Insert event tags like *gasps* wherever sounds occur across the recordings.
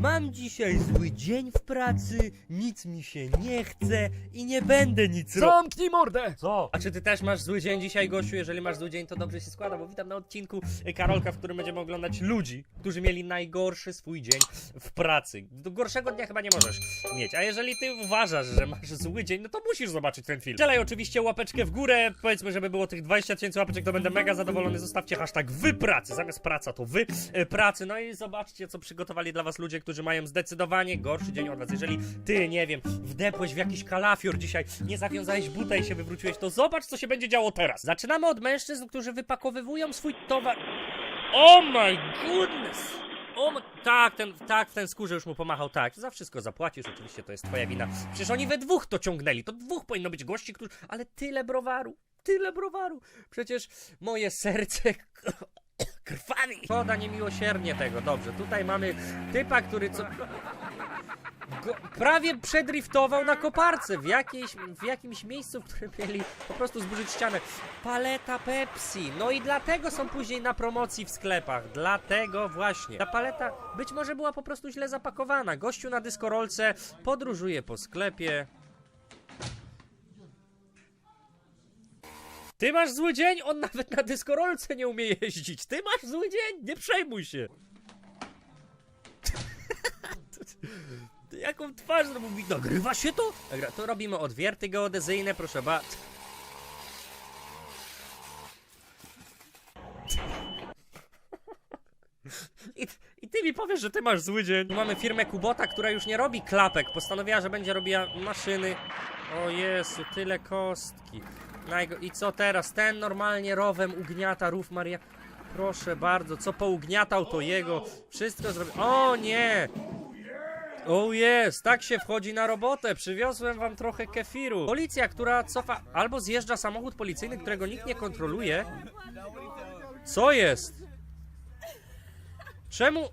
Mam dzisiaj zły dzień w pracy, nic mi się nie chce i nie będę nic robił. Zamknij mordę! Co? A czy ty też masz zły dzień dzisiaj, gościu? Jeżeli masz zły dzień, to dobrze się składa, bo witam na odcinku y, Karolka, w którym będziemy oglądać ludzi, którzy mieli najgorszy swój dzień w pracy. Do gorszego dnia chyba nie możesz mieć. A jeżeli ty uważasz, że masz zły dzień, no to musisz zobaczyć ten film. Strzelaj oczywiście łapeczkę w górę, powiedzmy, żeby było tych 20 tysięcy łapeczek, to będę mega zadowolony. Zostawcie hashtag wy pracy, zamiast praca to wy e, pracy. No i zobaczcie, co przygotowali dla was ludzie, którzy mają zdecydowanie gorszy dzień od was. Jeżeli ty, nie wiem, wdepłeś w jakiś kalafior dzisiaj, nie zawiązałeś buta i się wywróciłeś, to zobacz, co się będzie działo teraz. Zaczynamy od mężczyzn, którzy wypakowywują swój towar. Oh my goodness! O, tak, ten, tak, ten skórze już mu pomachał, tak. Za wszystko zapłacisz, oczywiście to jest twoja wina. Przecież oni we dwóch to ciągnęli, to dwóch powinno być gości, którzy... Ale tyle browaru, tyle browaru. Przecież moje serce krwawi. Poda niemiłosiernie tego, dobrze. Tutaj mamy typa, który co... Go, prawie przedriftował na koparce w, jakiejś, w jakimś miejscu, w którym mieli po prostu zburzyć ścianę. Paleta Pepsi. No i dlatego są później na promocji w sklepach. Dlatego właśnie. Ta paleta być może była po prostu źle zapakowana. Gościu na dyskorolce podróżuje po sklepie. Ty masz zły dzień? On nawet na dyskorolce nie umie jeździć. Ty masz zły dzień? Nie przejmuj się. Jaką twarz zrobił? Nagrywa się to? Nagra- To robimy odwierty geodezyjne, proszę bardzo. I, I ty mi powiesz, że ty masz zły dzień. Tu mamy firmę Kubota, która już nie robi klapek. Postanowiła, że będzie robiła maszyny. O Jezu, tyle kostki. I co teraz? Ten normalnie rowem ugniata rów Maria. Proszę bardzo, co pougniatał to jego. Wszystko zrobił. O nie! O jest, tak się wchodzi na robotę. Przywiozłem wam trochę kefiru. Policja, która cofa, albo zjeżdża samochód policyjny, którego nikt nie kontroluje. Co jest? Czemu?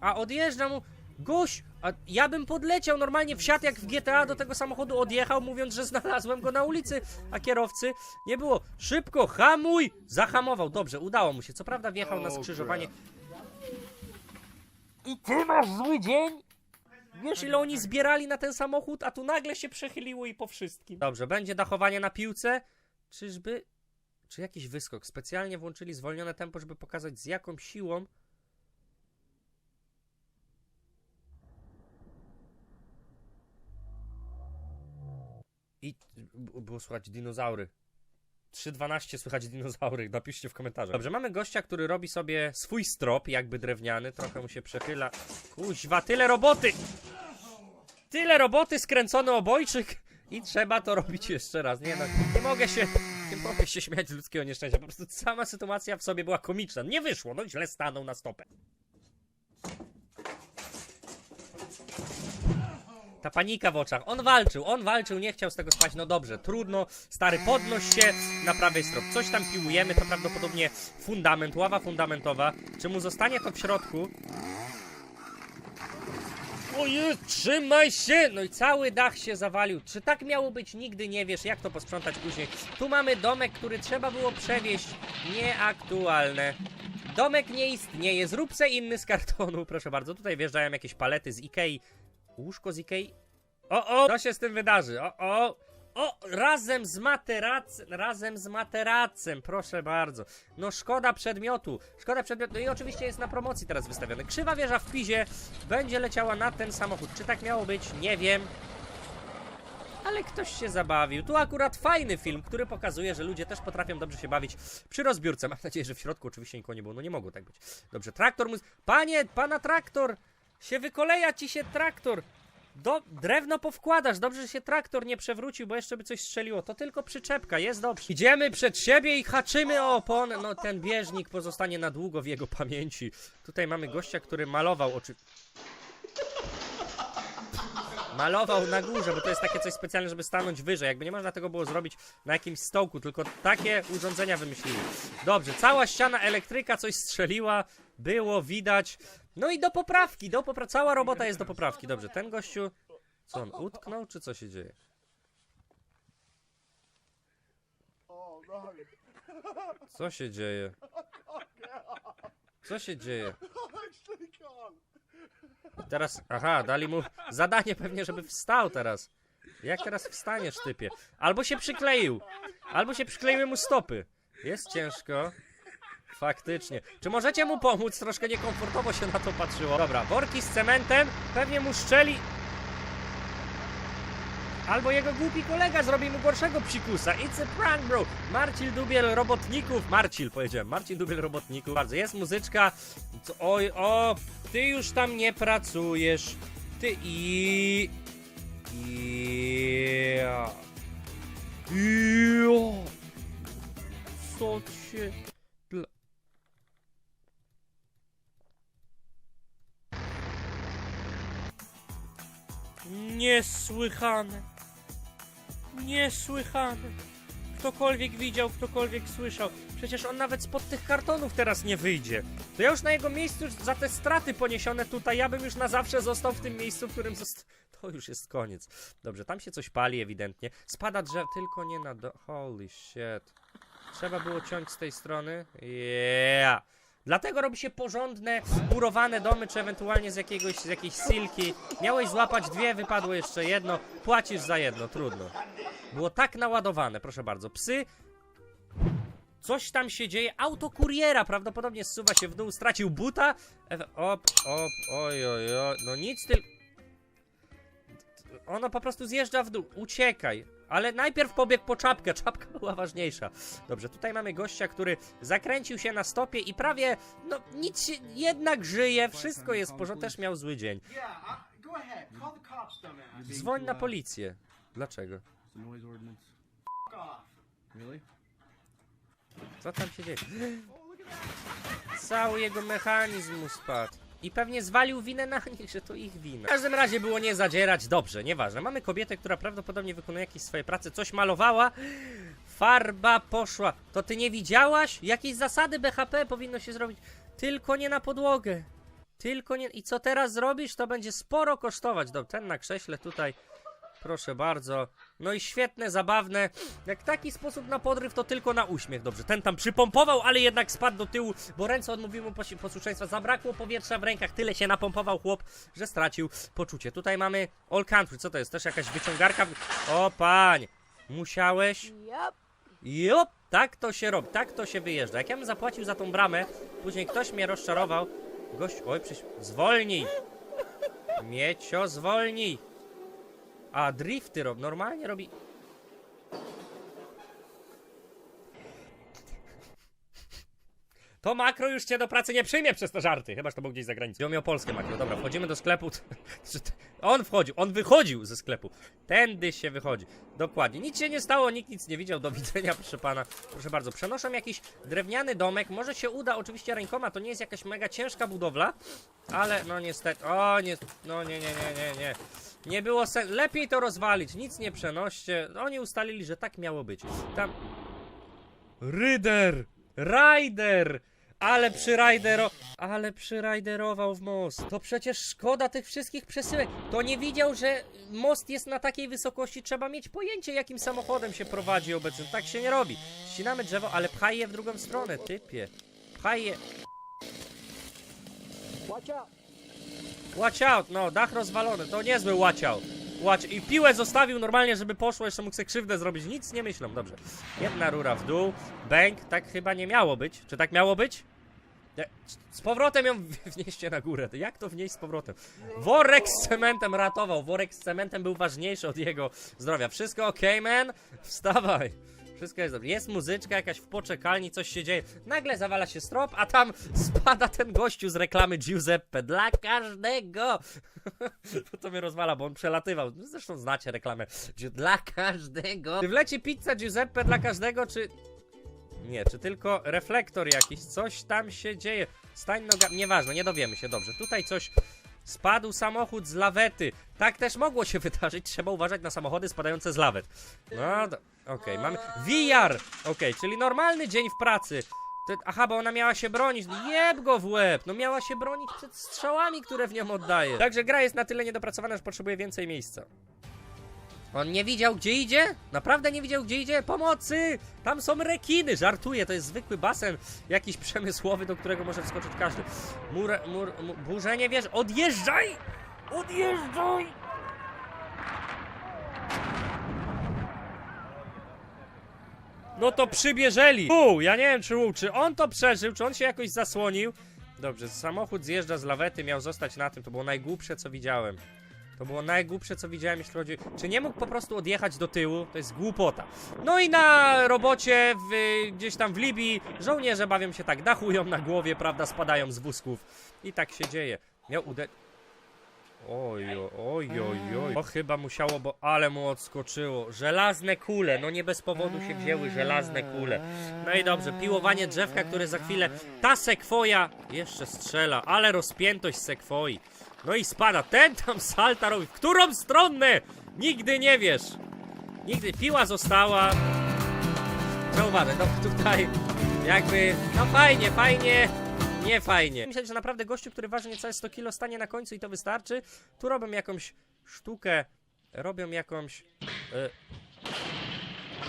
A odjeżdża mu. Gość, a ja bym podleciał normalnie wsiadł jak w GTA do tego samochodu, odjechał, mówiąc, że znalazłem go na ulicy, a kierowcy nie było. Szybko, hamuj! Zahamował. Dobrze, udało mu się. Co prawda wjechał na skrzyżowanie. I ty masz zły dzień? Wiesz, ile oni zbierali na ten samochód, a tu nagle się przechyliło i po wszystkim. Dobrze, będzie dachowanie na piłce. Czyżby. Czy jakiś wyskok? Specjalnie włączyli zwolnione tempo, żeby pokazać z jaką siłą. I było słychać dinozaury. 3.12 słychać dinozaury, napiszcie w komentarzach. Dobrze, mamy gościa, który robi sobie swój strop, jakby drewniany, trochę mu się przechyla. Kuźwa, tyle roboty! Tyle roboty, skręcony obojczyk i trzeba to robić jeszcze raz. Nie no, nie mogę się, nie mogę się śmiać z ludzkiego nieszczęścia. Po prostu sama sytuacja w sobie była komiczna. Nie wyszło, no źle stanął na stopę. Ta panika w oczach. On walczył, on walczył, nie chciał z tego spać. No dobrze, trudno. Stary, podnoś się na prawej strop. Coś tam piłujemy, to prawdopodobnie fundament, ława fundamentowa. Czy mu zostanie to w środku? O jest, trzymaj się! No i cały dach się zawalił. Czy tak miało być? Nigdy nie wiesz, jak to posprzątać później. Tu mamy domek, który trzeba było przewieźć. Nieaktualne. Domek nie istnieje. Zrób se inny z kartonu, proszę bardzo. Tutaj wjeżdżają jakieś palety z Ikei. Łóżko z Ikei. O, o! Co się z tym wydarzy? O, o! O, razem z materacem, razem z materacem, proszę bardzo. No szkoda przedmiotu, szkoda przedmiotu. No i oczywiście jest na promocji teraz wystawiony. Krzywa wieża w Pizie będzie leciała na ten samochód. Czy tak miało być? Nie wiem. Ale ktoś się zabawił. Tu akurat fajny film, który pokazuje, że ludzie też potrafią dobrze się bawić przy rozbiórce. Mam nadzieję, że w środku oczywiście nikogo nie było. No nie mogło tak być. Dobrze, traktor mu... Panie, pana traktor! Się wykoleja ci się traktor! Do, drewno powkładasz, dobrze, że się traktor nie przewrócił, bo jeszcze by coś strzeliło. To tylko przyczepka, jest dobrze. Idziemy przed siebie i haczymy o opon. No ten bieżnik pozostanie na długo w jego pamięci. Tutaj mamy gościa, który malował oczy. Malował na górze, bo to jest takie coś specjalne, żeby stanąć wyżej. Jakby nie można tego było zrobić na jakimś stołku, tylko takie urządzenia wymyślili. Dobrze, cała ściana elektryka coś strzeliła, było widać. No i do poprawki, do popra cała robota jest do poprawki. Dobrze, ten gościu, co on utknął, czy co się dzieje? Co się dzieje? Co się dzieje? Teraz, aha, dali mu zadanie pewnie, żeby wstał teraz. Jak teraz wstaniesz, typie? Albo się przykleił, albo się przykleiły mu stopy. Jest ciężko. Faktycznie. Czy możecie mu pomóc? Troszkę niekomfortowo się na to patrzyło. Dobra, worki z cementem pewnie mu szczeli. Albo jego głupi kolega zrobi mu gorszego psikusa. It's a prank, bro. Marcin Dubiel robotników. Marcin powiedziałem. Marcin Dubiel robotników. Bardzo. Jest muzyczka. Oj, o, ty już tam nie pracujesz. Ty i. I. I. Co się. Niesłychane. Niesłychane. Ktokolwiek widział, ktokolwiek słyszał. Przecież on nawet spod tych kartonów teraz nie wyjdzie. To ja już na jego miejscu, za te straty poniesione tutaj, ja bym już na zawsze został w tym miejscu, w którym zosta... *laughs* To już jest koniec. Dobrze, tam się coś pali ewidentnie. Spada drzew, tylko nie na do... Holy shit. Trzeba było ciąć z tej strony. Yeah. Dlatego robi się porządne, murowane domy, czy ewentualnie z jakiegoś, z jakiejś silki. Miałeś złapać dwie, wypadło jeszcze jedno. Płacisz za jedno, trudno. Było tak naładowane, proszę bardzo. Psy. Coś tam się dzieje. Auto kuriera prawdopodobnie zsuwa się w dół, stracił buta. Op, op, oj, oj, oj. No nic tyl. Ono po prostu zjeżdża w dół. Uciekaj. Ale najpierw pobiegł po czapkę. Czapka *laughs* była ważniejsza. Dobrze, tutaj mamy gościa, który zakręcił się na stopie i prawie, no nic się, jednak żyje. Wszystko jest w porządku. Też miał zły dzień. Dzwoń na policję. Dlaczego? Co tam się dzieje? *gasps* Cały jego mechanizm mu spadł. I pewnie zwalił winę na *laughs* nich, że to ich wina. W każdym razie było nie zadzierać. Dobrze, nieważne. Mamy kobietę, która prawdopodobnie wykonuje jakieś swoje prace, coś malowała. Farba poszła. To ty nie widziałaś? Jakieś zasady BHP powinno się zrobić. Tylko nie na podłogę. Tylko nie. I co teraz zrobisz? To będzie sporo kosztować. Dobrze, ten na krześle tutaj. Proszę bardzo. No i świetne, zabawne. Jak taki sposób na podryw, to tylko na uśmiech. Dobrze, ten tam przypompował, ale jednak spadł do tyłu, bo ręce odmówiły mu posłuszeństwa. Zabrakło powietrza w rękach, tyle się napompował chłop, że stracił poczucie. Tutaj mamy All Country. Co to jest? Też jakaś wyciągarka? O, pań! Musiałeś? Jop! Tak to się robi, tak to się wyjeżdża. Jak ja bym zapłacił za tą bramę, później ktoś mnie rozczarował. Gość, oj, przecież. Zwolnij! Miecio, zwolnij! A drifty robi, normalnie robi. To makro już cię do pracy nie przyjmie przez te żarty, chyba że to był gdzieś za granicą. Ja miał polskie makro, dobra, wchodzimy do sklepu. *laughs* On wchodził, on wychodził ze sklepu. Tędy się wychodzi. Dokładnie. Nic się nie stało, nikt nic nie widział. Do widzenia, proszę pana. Proszę bardzo. Przenoszę jakiś drewniany domek. Może się uda, oczywiście rękoma. To nie jest jakaś mega ciężka budowla, ale no niestety. O, nie, no nie, nie, nie, nie, nie. Nie było sen. Lepiej to rozwalić. Nic nie przenoście. Oni ustalili, że tak miało być. Tam. Ryder! Rider! Ale przyrajder... Ale przyrajderował w most. To przecież szkoda tych wszystkich przesyłek. To nie widział, że most jest na takiej wysokości. Trzeba mieć pojęcie, jakim samochodem się prowadzi obecnie. Tak się nie robi. Ścinamy drzewo, ale pchaj je w drugą stronę, typie. Pchaj je... Watch out, no, dach rozwalony, to niezły watch out. Watch. I piłę zostawił normalnie, żeby poszło, jeszcze mógł sobie krzywdę zrobić. Nic nie myślą, dobrze. Jedna rura w dół, bęk, tak chyba nie miało być. Czy tak miało być? Z powrotem ją *laughs* wnieście na górę. Jak to wnieść z powrotem? Worek z cementem ratował. Worek z cementem był ważniejszy od jego zdrowia. Wszystko ok, man? Wstawaj. Wszystko jest dobrze. Jest muzyczka jakaś w poczekalni, coś się dzieje. Nagle zawala się strop, a tam spada ten gościu z reklamy Giuseppe. Dla każdego. *laughs* to mnie rozwala, bo on przelatywał. Zresztą znacie reklamę. Dla każdego. Czy wleci pizza Giuseppe dla każdego, czy... Nie, czy tylko reflektor jakiś, coś tam się dzieje. Stań noga, nieważne, nie dowiemy się, dobrze. Tutaj coś, spadł samochód z lawety. Tak też mogło się *laughs* wydarzyć, trzeba uważać na samochody spadające z lawet. No, do... okej, mamy, VR, okej, czyli normalny dzień w pracy. To, aha, bo ona miała się bronić, jeb go w łeb, no miała się bronić przed strzałami, które w nią oddaje. Także gra jest na tyle niedopracowana, że potrzebuje więcej miejsca. On nie widział, gdzie idzie? Naprawdę nie widział, gdzie idzie? Pomocy! Tam są rekiny! Żartuję, to jest zwykły basen, jakiś przemysłowy, do którego może wskoczyć każdy. Mur, mur, mu- burzenie wiesz, odjeżdżaj! Odjeżdżaj! No to przybierzeli! U, ja nie wiem, czy, u, czy on to przeżył, czy on się jakoś zasłonił. Dobrze, samochód zjeżdża z lawety, miał zostać na tym, to było najgłupsze, co widziałem. To było najgłupsze, co widziałem, jeśli chodzi... Czy nie mógł po prostu odjechać do tyłu? To jest głupota. No i na robocie w, gdzieś tam w Libii żołnierze bawią się tak, dachują na głowie, prawda, spadają z wózków. I tak się dzieje. Miał ude... Oj, oj, oj, oj. To chyba musiało, bo ale mu odskoczyło. Żelazne kule, no nie bez powodu się wzięły żelazne kule. No i dobrze, piłowanie drzewka, które za chwilę... Ta sekwoja jeszcze strzela, ale rozpiętość sekwoi. No i spada, ten tam salta robi. W którą stronę? Nigdy nie wiesz. Nigdy piła została. Trzeba uważać, no tutaj jakby, no fajnie, fajnie, nie fajnie. Myślę, że naprawdę gościu, który waży niecałe 100 kilo stanie na końcu i to wystarczy. Tu robią jakąś sztukę, robią jakąś... E,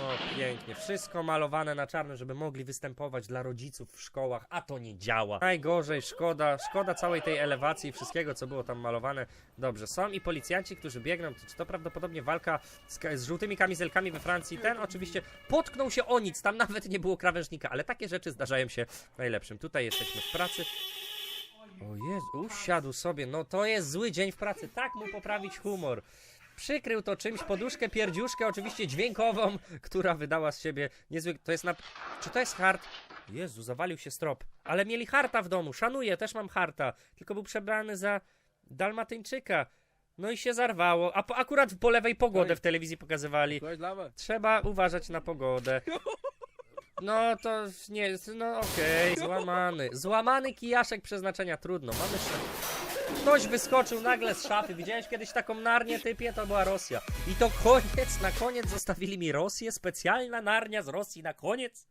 no pięknie, wszystko malowane na czarno, żeby mogli występować dla rodziców w szkołach, a to nie działa. Najgorzej, szkoda, szkoda całej tej elewacji i wszystkiego, co było tam malowane. Dobrze, są i policjanci, którzy biegną, czy to prawdopodobnie walka z, z żółtymi kamizelkami we Francji. Ten oczywiście potknął się o nic, tam nawet nie było krawężnika, ale takie rzeczy zdarzają się najlepszym. Tutaj jesteśmy w pracy. O Jezu, usiadł sobie, no to jest zły dzień w pracy, tak mu poprawić humor. Przykrył to czymś, poduszkę, pierdziuszkę, oczywiście dźwiękową, która wydała z siebie niezły... To jest na... Czy to jest hart? Jezu, zawalił się strop. Ale mieli harta w domu, szanuję, też mam harta. Tylko był przebrany za dalmatyńczyka. No i się zarwało. A po, akurat po lewej pogodę w telewizji pokazywali. Trzeba uważać na pogodę. No to nie jest, no okej, złamany. Złamany kijaszek przeznaczenia, trudno, mamy sz... Ktoś wyskoczył nagle z szafy, widziałeś kiedyś taką narnię typie? To była Rosja. I to koniec, na koniec zostawili mi Rosję, specjalna narnia z Rosji na koniec?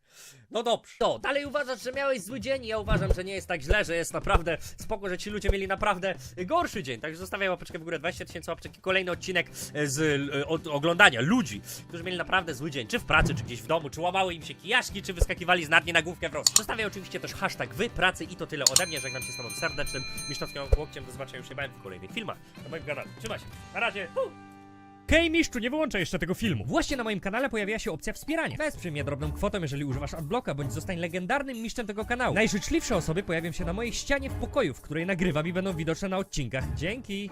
No dobrze. To, dalej uważasz, że miałeś zły dzień? Ja uważam, że nie jest tak źle, że jest naprawdę spoko, że ci ludzie mieli naprawdę gorszy dzień. Także zostawiaj łapeczkę w górę, 20 tysięcy łapeczek i kolejny odcinek z e, od oglądania ludzi, którzy mieli naprawdę zły dzień, czy w pracy, czy gdzieś w domu, czy łamały im się kijaszki, czy wyskakiwali z narni na główkę w Rosji. Zostawiaj oczywiście też hashtag wy pracy i to tyle ode mnie. Żegnam się z tobą serdecznym, mistrzowskim łokciem. Do zobaczenia już niebawem w kolejnych filmach na moim kanale. Trzymaj się. Na razie. Hu! Hej mistrzu, nie wyłączaj jeszcze tego filmu. Właśnie na moim kanale pojawiła się opcja wspierania. Wesprzyj mnie drobną kwotą, jeżeli używasz adblocka, bądź zostań legendarnym mistrzem tego kanału. Najżyczliwsze osoby pojawią się na mojej ścianie w pokoju, w której nagrywam i będą widoczne na odcinkach. Dzięki!